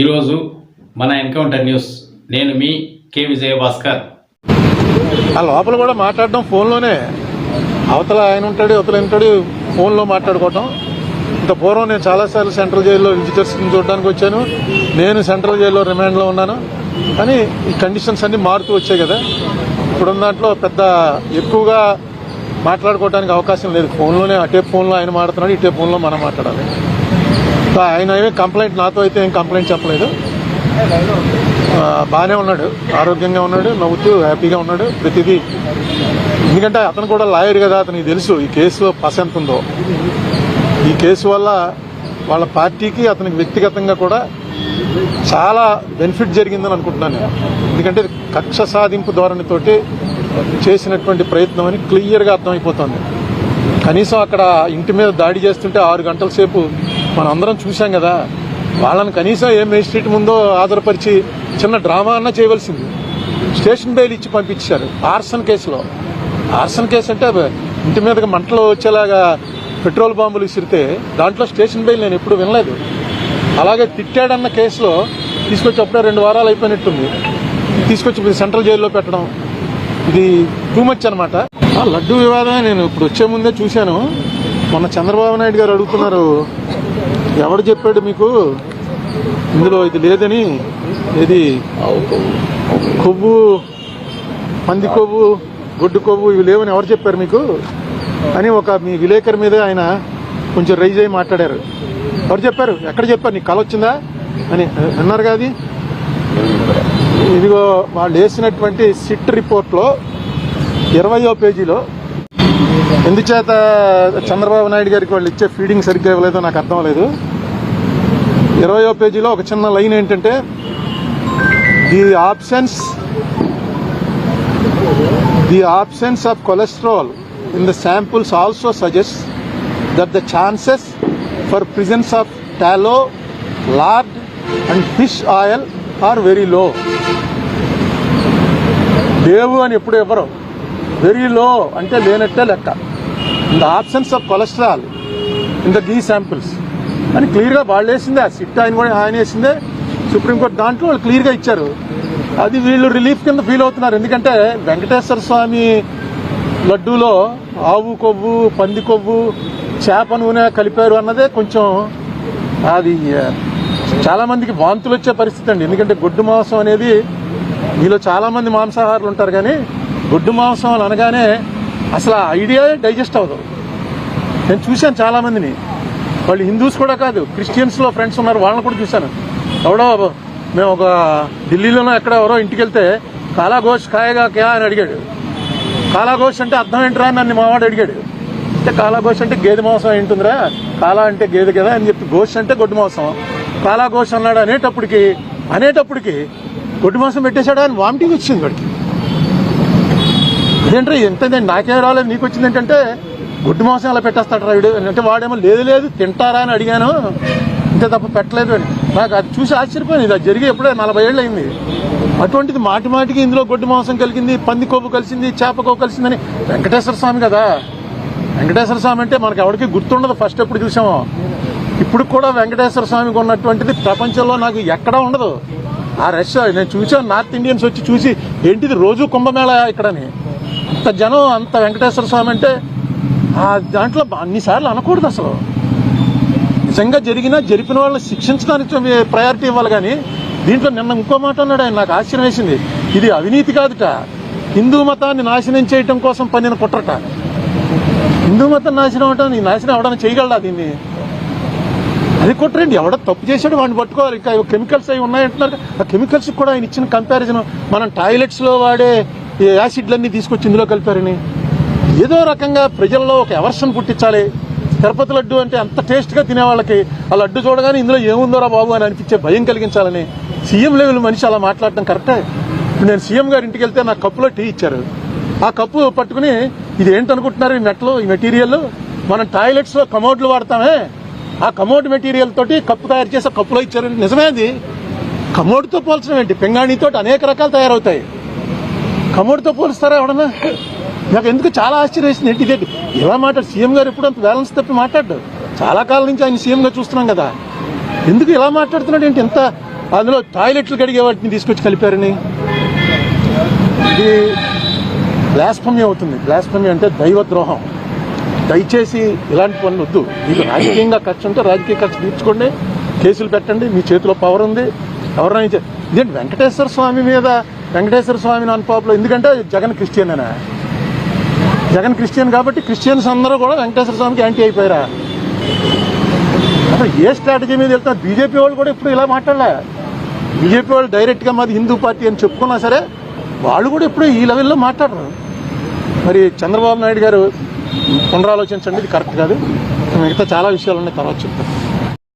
ఈరోజు మన encounter news. నేను మీ కె విజయభాస్కర్. ఆ లోపల కూడా మాట్లాడడం ఫోన్లోనే. అవతల ఆయన ఉంటాడు అవతల ఉంటాడు ఫోన్లో మాట్లాడుకోవటం. ఇంత పూర్వం నేను చాలాసార్లు సెంట్రల్ జైల్లో విజిటర్స్ని చూడడానికి వచ్చాను. నేను సెంట్రల్ జైల్లో రిమాండ్లో ఉన్నాను. కానీ ఈ కండిషన్స్ అన్నీ మారుతూ వచ్చాయి కదా. ఇప్పుడున్న దాంట్లో పెద్ద ఎక్కువగా మాట్లాడుకోవడానికి అవకాశం లేదు. ఫోన్లోనే అటే ఫోన్లో ఆయన మాట్లాడుతున్నాడు ఇటే ఫోన్లో మనం మాట్లాడాలి. ఆయన ఏమి కంప్లైంట్ నాతో అయితే ఏం కంప్లైంట్ చెప్పలేదు. బాగానే ఉన్నాడు. ఆరోగ్యంగా ఉన్నాడు నవ్వుతూ హ్యాపీగా ఉన్నాడు. ప్రతిదీ ఎందుకంటే అతను కూడా లాయర్ కదా అతనికి తెలుసు ఈ కేసు పస ఎంత ఉందో. ఈ కేసు వల్ల వాళ్ళ పార్టీకి అతనికి వ్యక్తిగతంగా కూడా చాలా బెనిఫిట్ జరిగిందని అనుకుంటున్నాను నేను. ఎందుకంటే కక్ష సాధింపు ధోరణితోటి చేసినటువంటి ప్రయత్నం అని క్లియర్గా అర్థమైపోతుంది. కనీసం అక్కడ ఇంటి మీద దాడి చేస్తుంటే ఆరు గంటల సేపు మనం అందరం చూసాం కదా వాళ్ళని కనీసం ఏ మేజిస్ట్రేట్ ముందో ఆధారపరిచి చిన్న డ్రామా అన్నా చేయవలసింది. స్టేషన్ బెయిల్ ఇచ్చి పంపించారు ఆర్సన్ కేసులో. ఆర్సన్ కేసు అంటే ఇంటి మీదకి మంటలు వచ్చేలాగా పెట్రోల్ బాంబులు ఇసిరితే దాంట్లో స్టేషన్ బెయిల్ నేను ఎప్పుడు వినలేదు. అలాగే తిట్టాడన్న కేసులో తీసుకొచ్చి అప్పుడే రెండు వారాలు అయిపోయినట్టుంది. తీసుకొచ్చి సెంట్రల్ జైల్లో పెట్టడం ఇది టూ మచ్ అనమాట లడ్డు వివాదమే నేను ఇప్పుడు వచ్చే ముందే చూశాను. మొన్న చంద్రబాబు నాయుడు గారు అడుగుతున్నారు ఎవడు చెప్పాడు మీకు? ఇందులో ఇది లేదని? ఇది కొవ్వు పంది కొవ్వు గొడ్డు కొవ్వు ఇవి లేవని ఎవరు చెప్పారు మీకు? అని ఒక మీ విలేకరి మీద ఆయన కొంచెం రైజ్ అయ్యి మాట్లాడారు. ఎవరు చెప్పారు? ఎక్కడ చెప్పారు? నీకు కళ వచ్చిందా? అని అన్నారు కాదు ఇదిగో వాళ్ళు వేసినటువంటి సిట్ రిపోర్ట్లో ఇరవయో పేజీలో ఎందుచేత చంద్రబాబు నాయుడు గారికి వాళ్ళు ఇచ్చే ఫీడింగ్ సరిగ్గా ఇవ్వలేదో నాకు అర్థం లేదు ఇరవయో పేజీలో ఒక చిన్న లైన్ ఏంటంటే the options the options of cholesterol in the samples also suggest that the chances for presence of tallow lard and fish oil are very low దేవు అని ఎప్పుడు ఇవ్వరు. వెరీ లో అంటే లేనట్టే లెక్క. In the options of cholesterol in the ghee samples అని క్లియర్గా వాళ్ళు వేసిందే ఆ సిట్ ఆయన కూడా ఆయన వేసిందే సుప్రీంకోర్టు దాంట్లో వాళ్ళు క్లియర్గా ఇచ్చారు. అది వీళ్ళు రిలీఫ్ కింద ఫీల్ అవుతున్నారు. ఎందుకంటే వెంకటేశ్వర స్వామి లడ్డూలో ఆవు కొవ్వు పంది కొవ్వు చేప నూనె కలిపారు అన్నదే కొంచెం అది చాలామందికి వాంతులు వచ్చే పరిస్థితి అండి. ఎందుకంటే గొడ్డు మాంసం అనేది మీలో చాలామంది మాంసాహారులు ఉంటారు కానీ గొడ్డు మాంసం అనగానే అసలు ఆ ఐడియా డైజెస్ట్ అవ్వదు. నేను చూశాను చాలా మందిని వాళ్ళు హిందూస్ కూడా కాదు క్రిస్టియన్స్లో ఫ్రెండ్స్ ఉన్నారు వాళ్ళని కూడా చూశాను. ఎవడో మేము ఒక ఢిల్లీలోనో ఎక్కడ ఎవరో ఇంటికి వెళ్తే కాలాఘోష్ కాయగా క్యా? అని అడిగాడు. కాలాఘోష్ అంటే అర్థం ఏంట్రా? అని నన్ను మావాడు అడిగాడు. అంటే కాలాఘోష్ అంటే గేదె మాంసం ఏంటుందిరా? కాలా అంటే గేదె కదా? అని చెప్పి ఘోష్ అంటే గొడ్డు మాంసం. కాలాఘోష్ అన్నాడు అనేటప్పటికి అనేటప్పటికి గొడ్డు మాంసం పెట్టేశాడు? అని వామిటింగ్ వచ్చింది వాడికి. అదేంట్రా ఎంత నాకేం రాలేదు. నీకు వచ్చింది ఏంటంటే గుడ్డు మాంసం అలా పెట్టేస్తాడు వీడు? అంటే వాడేమో లేదు లేదు తింటారా అని అడిగాను. ఇంతే తప్ప పెట్టలేదు అని. నాకు అది చూసి ఆశ్చర్యపోయింది. ఇది అది జరిగి ఎప్పుడే నలభై ఏళ్ళు అయింది అటువంటిది మాటి మాటికి ఇందులో గొడ్డు మాంసం కలిగింది పంది కొవ్వు కలిసింది చేప కొవ్వు కలిసిందని వెంకటేశ్వర స్వామి కదా. వెంకటేశ్వర స్వామి అంటే మనకు ఎవరికి గుర్తుండదు. ఫస్ట్ ఎప్పుడు చూసామో. ఇప్పుడు కూడా వెంకటేశ్వర స్వామికి ఉన్నటువంటిది ప్రపంచంలో నాకు ఎక్కడా ఉండదు. ఆ రష్ నేను చూసాను నార్త్ ఇండియన్స్ వచ్చి చూసి ఏంటిది రోజు కుంభమేళ ఇక్కడని అంత జనం అంత వెంకటేశ్వర స్వామి అంటే ఆ దాంట్లో అన్నిసార్లు అనకూడదు అసలు. నిజంగా జరిగినా జరిపిన వాళ్ళని శిక్షించడానికి ప్రయారిటీ ఇవ్వాలి కానీ దీంట్లో నిన్న ఇంకో మాట అన్నాడు ఆయన నాకు ఆశ్చర్యం వేసింది. ఇది అవినీతి కాదుట. హిందూ మతాన్ని నాశనం చేయటం కోసం పనిన కుట్రట. హిందూ మతం నాశనం అవటం నీ నాశనం ఎవడన్నా చేయగలడా దీన్ని? అది కుట్రండి. ఎవడ తప్పు చేశాడు వాడిని పట్టుకోవాలి. ఇంకా కెమికల్స్ అవి ఉన్నాయంటున్నారు. ఆ కెమికల్స్ కూడా ఆయన ఇచ్చిన కంపారిజన్ మనం టాయిలెట్స్లో వాడే ఈ యాసిడ్లన్నీ తీసుకొచ్చి ఇందులో కలిపారని. ఏదో రకంగా ప్రజల్లో ఒక ఎవర్షన్ పుట్టించాలి. తిరుపతి లడ్డు అంటే అంత టేస్ట్గా తినేవాళ్ళకి ఆ లడ్డు చూడగానే ఇందులో ఏముందోరా బాబు అని అనిపించే భయం కలిగించాలని సీఎం లెవెల్ మనిషి అలా మాట్లాడడం కరెక్టే. నేను సీఎం గారి ఇంటికి వెళ్తే నాకు కప్పులో టీ ఇచ్చారు. ఆ కప్పు పట్టుకుని ఇది ఏంటనుకుంటున్నారు ఈ మెట్లు ఈ మెటీరియల్ మనం టాయిలెట్స్లో కమోడ్లు వాడతామే. ఆ కమోడ్ మెటీరియల్ తోటి కప్పు తయారు చేసే కప్పులో ఇచ్చారు నిజమే అది. కమోడ్తో పోల్చడం ఏంటి? పింగాణితో అనేక రకాలు తయారవుతాయి. కమోడితో పోలుస్తారా ఎవడన్నా? నాకు ఎందుకు చాలా ఆశ్చర్యం వేసింది ఏంటి ఇదేంటి? ఇలా మాట్లాడు సీఎం గారు ఎప్పుడు అంత బ్యాలెన్స్ తప్పి మాట్లాడ్డారు? చాలా కాలం నుంచి ఆయన సీఎంగా చూస్తున్నాం కదా. ఎందుకు ఇలా మాట్లాడుతున్నాడు ఏంటి? ఎంత అందులో టాయిలెట్లు కడిగే వాటిని తీసుకొచ్చి కలిపారని? ఇది బ్లాస్ఫమ్య అవుతుంది. బ్లాస్ఫమ్య అంటే దైవద్రోహం. దయచేసి ఇలాంటి పనులు వద్దు. మీకు రాజకీయంగా ఖర్చు ఉంటే రాజకీయ ఖర్చు తీర్చుకోండి. కేసులు పెట్టండి. మీ చేతిలో పవర్ ఉంది. ఎవరైనా చే- ఇదేంటి? వెంకటేశ్వర స్వామి మీద వెంకటేశ్వర స్వామి నాన్ పాపులర్ ఎందుకంటే జగన్ క్రిస్టియన్ అనే. జగన్ క్రిస్టియన్ కాబట్టి క్రిస్టియన్స్ అందరూ కూడా వెంకటేశ్వర స్వామికి యాంటీ అయిపోయారా? అసలు ఏ స్ట్రాటజీ మీద వెళ్తున్నా? బీజేపీ వాళ్ళు కూడా ఇప్పుడు ఇలా మాట్లాడలే. బీజేపీ వాళ్ళు డైరెక్ట్గా మాది హిందూ పార్టీ అని చెప్పుకున్నా సరే వాళ్ళు కూడా ఇప్పుడు ఈ లెవెల్లో మాట్లాడరు. మరి చంద్రబాబు నాయుడు గారు పునరాలోచించండి ఇది కరెక్ట్ కాదు. మిగతా చాలా విషయాలు ఉన్నాయి తర్వాత చెప్తాను